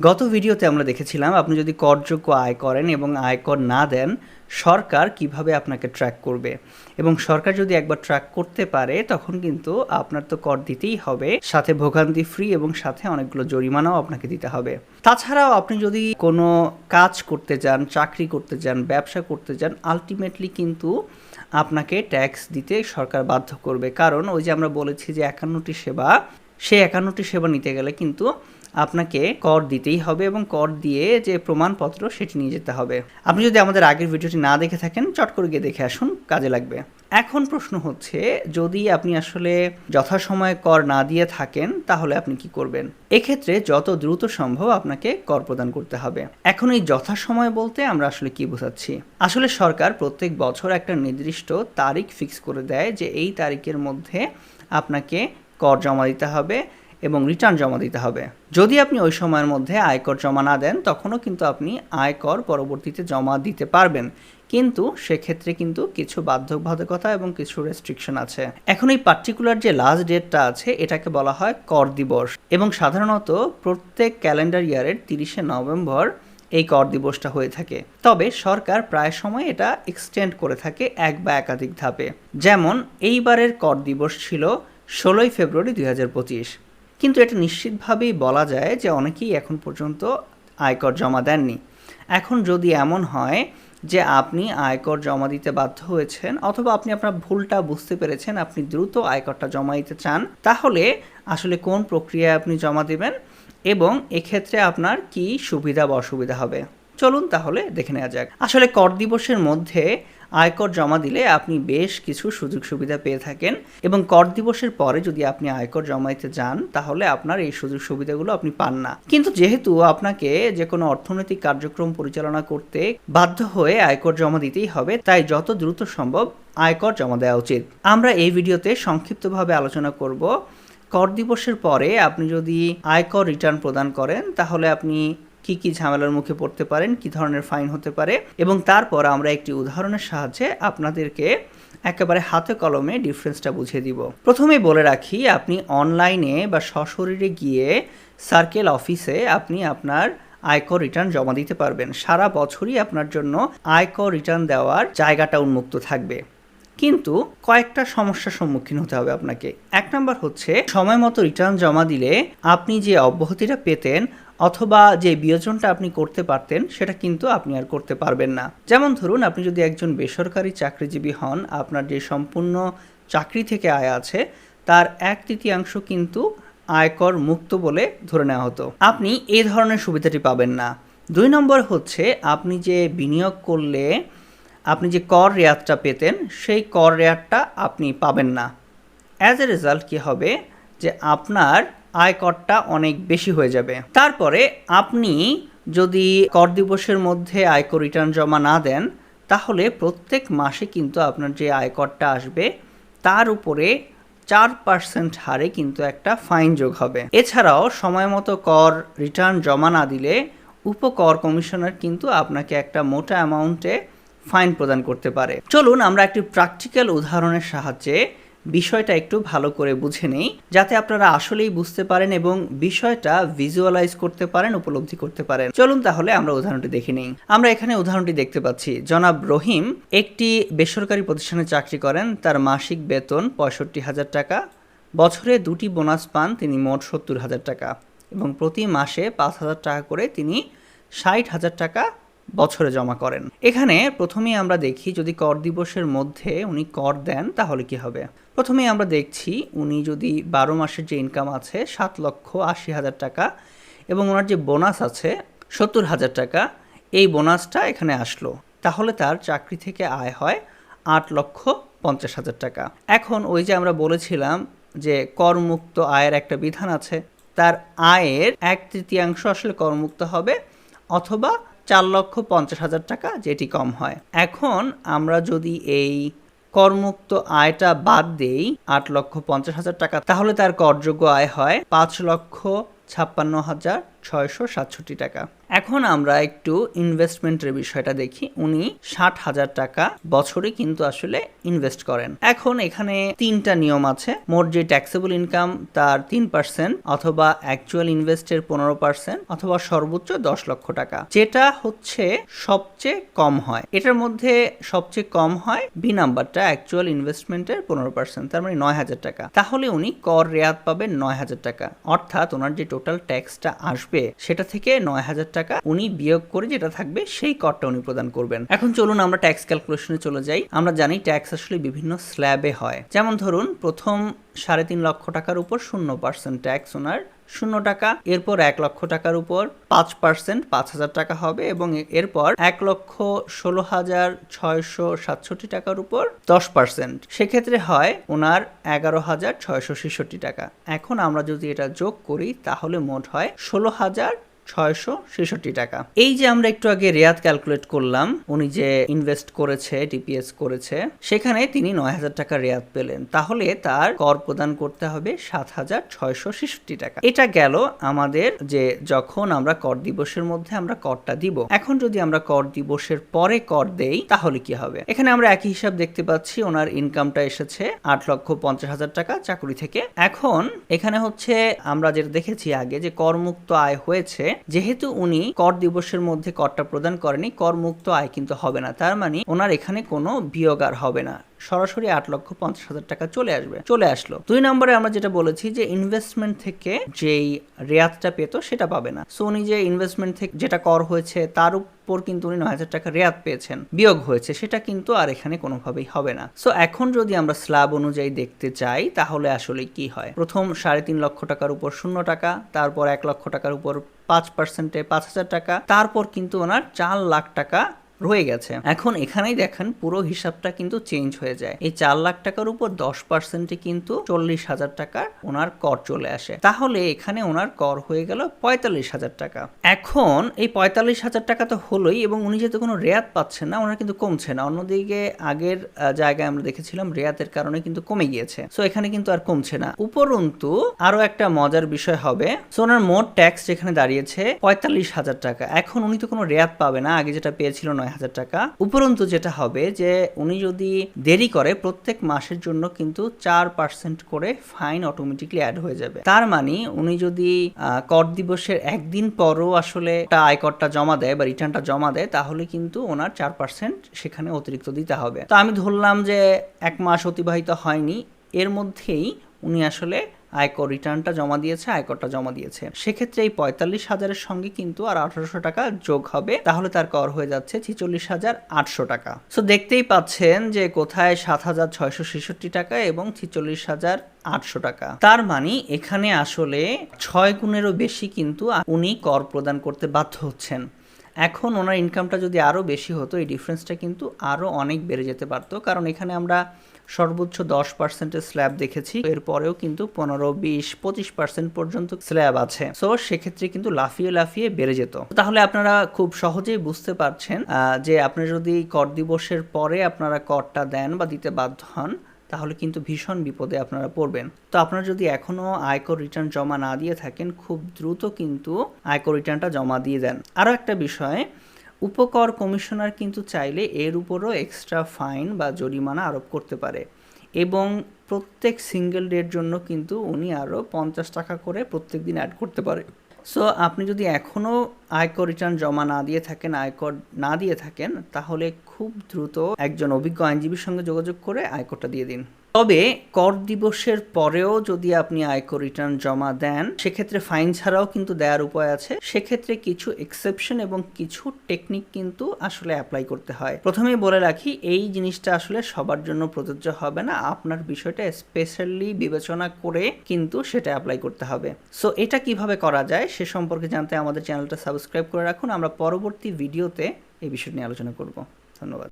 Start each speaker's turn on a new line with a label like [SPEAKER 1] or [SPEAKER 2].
[SPEAKER 1] গত ভিডিওতে আমরা দেখেছিলাম আপনি যদি করযোগ্য আয় করেন এবং আয়কর না দেন, সরকার কীভাবে আপনাকে ট্র্যাক করবে? এবং সরকার যদি একবার ট্র্যাক করতে পারে, তখন কিন্তু আপনার তো কর দিতেই হবে। সাথে ভোগান্তি ফ্রি এবং সাথে অনেকগুলো জরিমানাও আপনাকে দিতে হবে। তাছাড়াও আপনি যদি কোনো কাজ করতে যান, চাকরি করতে যান, ব্যবসা করতে যান আলটিমেটলি কিন্তু আপনাকে ট্যাক্স দিতে সরকার বাধ্য করবে। কারণ ওই যে আমরা বলেছি যে একান্নটি সেবা, সেই একান্নটি সেবা নিতে গেলে কিন্তু আপনাকে কর দিতেই হবে এবং কর দিয়ে যে প্রমাণপত্র সেটি নিয়ে যেতে হবে। আপনি যদি আমাদের আগের ভিডিওটি না দেখে থাকেন, চট করে গিয়ে দেখে আসুন, কাজে লাগবে। এখন প্রশ্ন হচ্ছে, যদি আপনি আসলে যথাসময়ে কর না দিয়ে থাকেন, তাহলে আপনি কি করবেন? এক্ষেত্রে যত দ্রুত সম্ভব আপনাকে কর প্রদান করতে হবে। এখন এই যথাসময় বলতে আমরা আসলে কি বোঝাচ্ছি? আসলে সরকার প্রত্যেক বছর একটা নির্দিষ্ট তারিখ ফিক্স করে দেয় যে এই তারিখের মধ্যে আপনাকে কর জমা দিতে হবে এবং রিটার্ন জমা দিতে হবে। যদি আপনি ওই সময়ের মধ্যে আয়কর জমা না দেন, তখনও কিন্তু আপনি আয়কর পরবর্তীতে জমা দিতে পারবেন। কিন্তু সেক্ষেত্রে কিন্তু কিছু বাধ্যবাধকতা এবং কিছু রেস্ট্রিকশন আছে। এখন এই পার্টিকুলার যে লাস্ট ডেটটা আছে, এটাকে বলা হয় কর দিবস। এবং সাধারণত প্রত্যেক ক্যালেন্ডার ইয়ারের তিরিশে নভেম্বর এই কর দিবসটা হয়ে থাকে। তবে সরকার প্রায় সময় এটা এক্সটেন্ড করে থাকে এক বা একাধিক ধাপে। যেমন, এইবারের কর দিবস ছিল ষোলোই ফেব্রুয়ারি দুই হাজার পঁচিশ। কিন্তু এটা নিশ্চিতভাবেই বলা যায় যে অনেকেই এখন পর্যন্ত আয়কর জমা দেননি। এখন যদি এমন হয় যে আপনি আয়কর জমা দিতে বাধ্য হয়েছেন অথবা আপনি আপনার ভুলটা বুঝতে পেরেছেন, আপনি দ্রুত আয়করটা জমা দিতে চান, তাহলে আসলে কোন প্রক্রিয়ায় আপনি জমা দেবেন এবং এক্ষেত্রে আপনার কি সুবিধা বা অসুবিধা হবে? চলুন তাহলে দেখে নেওয়া যাক। আসলে কর দিবসের মধ্যে আয়কর জমা দিলে আপনি বেশ কিছু সুযোগ সুবিধা পেয়ে থাকেন এবং কর দিবসের পরে যদি আপনি আয়কর জমা দিতে যান, তাহলে আপনার এই সুযোগ সুবিধাগুলো আপনি পান না। কিন্তু যেহেতু আপনাকে যে কোনো অর্থনৈতিক কার্যক্রম পরিচালনা করতে বাধ্য হয়ে আয়কর জমা দিতেই হবে, তাই যত দ্রুত সম্ভব আয়কর জমা দেওয়া উচিত। আমরা এই ভিডিওতে সংক্ষিপ্তভাবে আলোচনা করব, কর দিবসের পরে আপনি যদি আয়কর রিটার্ন প্রদান করেন, তাহলে আপনি কি কি ঝামেলার মুখে পড়তে পারেন, কি ধরনের ফাইন হতে পারে এবং তারপর আমরা একটি উদাহরণের সাহায্যে আপনাদেরকে একেবারে হাতে কলমে ডিফারেন্সটা বুঝিয়ে দিব। প্রথমে বলে রাখি, আপনি অনলাইনে বা সশরীরে গিয়ে সার্কেল অফিসে আপনি আপনার আয়কর রিটার্ন জমা দিতে পারবেন। সারা বছরই আপনার জন্য আয়কর রিটার্ন দেওয়ার জায়গাটা উন্মুক্ত থাকবে। কিন্তু কয়েকটা সমস্যার সম্মুখীন হতে হবে আপনাকে। এক নম্বর হচ্ছে, সময় মতো রিটার্ন জমা দিলে আপনি যে অব্যাহতিটা পেতেন অথবা যে বিয়োজনটা আপনি করতে পারতেন, সেটা কিন্তু আপনি আর করতে পারবেন না। যেমন ধরুন, আপনি যদি একজন বেসরকারি চাকরিজীবী হন, আপনার যে সম্পূর্ণ চাকরি থেকে আয় আছে, তার এক তৃতীয়াংশ কিন্তু আয়কর মুক্ত বলে ধরে নেওয়া হতো। আপনি এই ধরনের সুবিধাটি পাবেন না। দুই নম্বর হচ্ছে, আপনি যে বিনিয়োগ করলে, আপনি যে কর রেয়াতটা পেতেন, সেই কর রেয়াতটা আপনি পাবেন না। অ্যাজ এ রেজাল্ট কী হবে? যে আপনার আয়করটা অনেক বেশি হয়ে যাবে। তারপরে আপনি যদি কর দিবসের মধ্যে আয়কর রিটার্ন জমা না দেন, তাহলে প্রত্যেক মাসে কিন্তু আপনার যে আয়করটা আসবে, তার উপরে চার পার্সেন্ট হারে কিন্তু একটা ফাইন যোগ হবে। এছাড়াও সময় মতো কর রিটার্ন জমা না দিলে উপকর কমিশনার কিন্তু আপনাকে একটা মোটা অ্যামাউন্টে ফাইন প্রদান করতে পারে। চলুন আমরা একটি প্র্যাকটিক্যাল উদাহরণের সাহায্যে বিষয়টা একটু ভালো করে বুঝে নেই, যাতে আপনারা আসলেই বুঝতে পারেন এবং বিষয়টা ভিজুয়ালাইজ করতে পারেন, উপলব্ধি করতে পারেন। চলুন তাহলে আমরা উদাহরণটি দেখে নেই। আমরা এখানে উদাহরণটি দেখতে পাচ্ছি। জনাব রহিম একটি বেসরকারি প্রতিষ্ঠানে চাকরি করেন, তার মাসিক বেতন পঁয়ষট্টি হাজার টাকা, বছরে দুটি বোনাস পান, তিনি মোট সত্তর হাজার টাকা এবং প্রতি মাসে পাঁচ হাজার টাকা করে তিনি ষাট হাজার টাকা বছরে জমা করেন। এখানে প্রথমেই আমরা দেখি যদি কর দিবসের মধ্যে উনি কর দেন, তাহলে কি হবে? প্রথমেই আমরা দেখছি উনি যদি বারো মাসের যে ইনকাম আছে, সাত লক্ষ আশি হাজার টাকা এবং ওনার যে বোনাস আছে, সত্তর হাজার টাকা, এই বোনাসটা এখানে আসলো। তাহলে তার চাকরি থেকে আয় হয় আট লক্ষ পঞ্চাশ হাজার টাকা। এখন ওই যে আমরা বলেছিলাম যে করমুক্ত আয়ের একটা বিধান আছে, তার আয়ের এক তৃতীয়াংশ আসলে করমুক্ত হবে অথবা চার লক্ষ পঞ্চাশ হাজার টাকা, যেটি কম হয়। এখন আমরা যদি এই করমুক্ত আয়টা বাদ দেই, আট লক্ষ পঞ্চাশ হাজার টাকা, তাহলে তার করযোগ্য আয় হয় পাঁচ লক্ষ ছাপ্পান্ন হাজার ছয়শো সাতষট্টি টাকা। এখন আমরা একটু ইনভেস্টমেন্টের বিষয়টা দেখি। উনি ষাট হাজার টাকা বছরে কিন্তু আসলে ইনভেস্ট করেন। এখন এখানে তিনটা নিয়ম আছে। মোট যে ট্যাক্সেবল ইনকাম তার তিন পার্সেন্ট অথবা অ্যাকচুয়াল ইনভেস্টের পনেরো পার্সেন্ট অথবা সর্বোচ্চ দশ লক্ষ টাকা। যেটা হচ্ছে সবচেয়ে কম হয়। এটার মধ্যে সবচেয়ে কম হয় বি নাম্বারটা অ্যাকচুয়াল ইনভেস্টমেন্টের পনেরো পার্সেন্ট তার মানে নয় হাজার টাকা। তাহলে উনি কর রেয়াত পাবেন নয় হাজার টাকা। অর্থাৎ ওনার যে টোটাল ট্যাক্সটা আসবে সেটা থেকে নয় হাজার টাকা উনি বিয়োগ করে যেটা থাকবে সেই করটা উনি প্রদান করবেন। এখন চলুন আমরা ট্যাক্স ক্যালকুলেশনে চলে যাই। আমরা জানি ট্যাক্স আসলে বিভিন্ন স্ল্যাবে হয়। যেমন ধরুন, প্রথম সাড়ে তিন লক্ষ টাকার উপর শূন্য পার্সেন্ট ট্যাক্স ওনার শূন্য টাকা, এরপর এক লক্ষ টাকার উপর পাঁচ পার্সেন্ট পাঁচ হাজার টাকা হবে এবং এরপর এক লক্ষ ষোলো হাজার ছয়শো সাতষট্টি টাকার উপর দশ পার্সেন্ট সেক্ষেত্রে হয় ওনার এগারো হাজার ছয়শো ছেষট্টি টাকা। এখন আমরা যদি এটা যোগ করি, তাহলে মোট হয় ষোলো হাজার ছয়শো ছেষট্টি টাকা। এই যে আমরা একটু আগে রেয়াত ক্যালকুলেট করলাম, উনি যে ইনভেস্ট করেছে, টিপিএস করেছে, সেখানে তিনি নয় হাজার টাকা রেয়াত পেলেন। তাহলে তার কর প্রদান করতে হবে সাত হাজার ছয়শো ছেষট্টি টাকা। এটা গেল আমাদের যে যখন আমরা কর দিবসের মধ্যে আমরা করটা দিব। এখন যদি আমরা কর দিবসের পরে কর দেই, তাহলে কি হবে? এখানে আমরা একই হিসাব দেখতে পাচ্ছি, ওনার ইনকামটা এসেছে আট লক্ষ পঞ্চাশ হাজার টাকা চাকরি থেকে। এখন এখানে হচ্ছে, আমরা যেটা দেখেছি আগে যে করমুক্ত আয় হয়েছে যেহেতু উনি কর দিবসের মধ্যে করটা প্রদান করেনি কর মুক্ত আয় কিন্তু হবে না। তার মানে ওনার এখানে কোনো বিয়োগ আর হবে না। সরাসরি আট লক্ষ পঞ্চাশ হাজার টাকা চলে আসবে, চলে আসলো। দুই নম্বরে আমরা যেটা বলেছি যে ইনভেস্টমেন্ট থেকে যেই রেয়াতটা পেত সেটা পাবে না। সো উনি যে ইনভেস্টমেন্ট থেকে যেটা কর হয়েছে তার উপর কিন্তু উনি নয় হাজার টাকা রেয়াত পেয়েছেন, বিয়োগ হয়েছে, সেটা কিন্তু আর এখানে কোনোভাবেই হবে না। সো এখন যদি আমরা স্ল্যাব অনুযায়ী দেখতে চাই, তাহলে আসলে কি হয়? প্রথম সাড়ে তিন লক্ষ টাকার উপর শূন্য টাকা, তারপর এক লক্ষ টাকার উপর পাঁচ পার্সেন্টে পাঁচ হাজার টাকা, তারপর কিন্তু ওনার চার লাখ টাকা রয়ে গেছে। এখন এখানেই দেখেন পুরো হিসাবটা কিন্তু চেঞ্জ হয়ে যায়। এই চার লাখ টাকার উপর দশ পার্সেন্টে কিন্তু চল্লিশ হাজার টাকা ওনার কর চলে আসে। তাহলে এখানে ওনার কর হয়ে গেল পঁয়তাল্লিশ হাজার টাকা। এখন এই পঁয়তাল্লিশ হাজার টাকা তো হলোই এবং উনি যেহেতু কোনো রেয়াত পাচ্ছেন না, ওনার কিন্তু কমছে না। অন্যদিকে আগের জায়গায় আমরা দেখেছিলাম রেয়াতের কারণে কিন্তু কমে গিয়েছে। সো এখানে কিন্তু আর কমছে না। উপরন্তু আরও একটা মজার বিষয় হবে। সো ওনার মোট ট্যাক্স যেখানে দাঁড়িয়েছে পঁয়তাল্লিশ হাজার টাকা। এখন উনি তো কোনো রেয়াত পাবে না। আগে যেটা পেয়েছিল নয় হাজার টাকা। উপরন্তু যেটা হবে যে উনি যদি দেরি করে প্রত্যেক মাসের জন্য কিন্তু চার পার্সেন্ট করে ফাইন অটোমেটিকলি অ্যাড হয়ে যাবে। তার মানে উনি যদি কর দিবসের একদিন পরও আসলে আয়করটা জমা দেয় বা রিটার্নটা জমা দেয়, তাহলে কিন্তু ওনার চার পার্সেন্ট সেখানে অতিরিক্ত দিতে হবে। তো আমি ধরলাম যে এক মাস অতিবাহিত হয়নি, এর মধ্যেই উনি আসলে আয়কর রিটার্নটা জমা দিয়েছে, আয়করটা জমা দিয়েছে। সেক্ষেত্রে এই পঁয়তাল্লিশ হাজারের সঙ্গে কিন্তু আর আঠারোশো টাকা যোগ হবে, তাহলে তার কর হয়ে যাচ্ছে ছিচল্লিশ হাজার আটশো টাকা। সো দেখতেই পাচ্ছেন যে কোথায় সাত হাজার ছয়শো ছেষট্টি টাকা এবং ছিচল্লিশ হাজার আটশো টাকা। তার মানে এখানে আসলে ছয় গুণেরও বেশি কিন্তু উনি কর প্রদান করতে বাধ্য হচ্ছেন। এখন ওনার ইনকামটা যদি আরও বেশি হতো, এই ডিফারেন্সটা কিন্তু আরও অনেক বেড়ে যেতে পারতো। কারণ এখানে আমরা সর্বোচ্চ দশ পার্সেন্টের স্ল্যাব দেখেছি। এরপরেও কিন্তু পনেরো, বিশ, পঁচিশ পার্সেন্ট পর্যন্ত স্ল্যাব আছে। সো সেক্ষেত্রে কিন্তু লাফিয়ে লাফিয়ে বেড়ে যেত। তাহলে আপনারা খুব সহজেই বুঝতে পারছেন যে আপনি যদি কর দিবসের পরে আপনারা করটা দেন বা দিতে বাধ্য হন, তাহলে কিন্তু ভীষণ বিপদে আপনারা পড়বেন। তো আপনারা যদি এখনও আয়কর রিটার্ন জমা না দিয়ে থাকেন, খুব দ্রুত কিন্তু আয়কর রিটার্নটা জমা দিয়ে দেন। আরও একটা বিষয় উপকর কমিশনার কিন্তু চাইলে এর উপরও এক্সট্রা ফাইন বা জরিমানা আরোপ করতে পারে। এবং প্রত্যেক সিঙ্গেল ডের জন্য কিন্তু উনি আরও পঞ্চাশ টাকা করে প্রত্যেক দিন অ্যাড করতে পারে। সো আপনি যদি এখনও আয়কর রিটার্ন জমা না দিয়ে থাকেন, আয়কর না দিয়ে থাকেন, তাহলে খুব দ্রুত একজন অভিজ্ঞ আইনজীবীর সঙ্গে যোগাযোগ করে আয়করটা দিয়ে দিন। তবে কর দিবসের পরেও যদি আপনি আয়কর রিটার্ন জমা দেন, সেক্ষেত্রে ফাইন ছাড়াও কিন্তু দেওয়ার উপায় আছে। সেক্ষেত্রে কিছু এক্সেপশন এবং কিছু টেকনিক কিন্তু আসলে অ্যাপ্লাই করতে হয়। প্রথমেই বলে রাখি, এই জিনিসটা আসলে সবার জন্য প্রযোজ্য হবে না। আপনার বিষয়টা স্পেশালি বিবেচনা করে কিন্তু সেটা অ্যাপ্লাই করতে হবে। সো এটা কীভাবে করা যায় সে সম্পর্কে জানতে আমাদের চ্যানেলটা সাবস্ক্রাইব করে রাখুন। আমরা পরবর্তী ভিডিওতে এই বিষয় নিয়ে আলোচনা করব। ধন্যবাদ।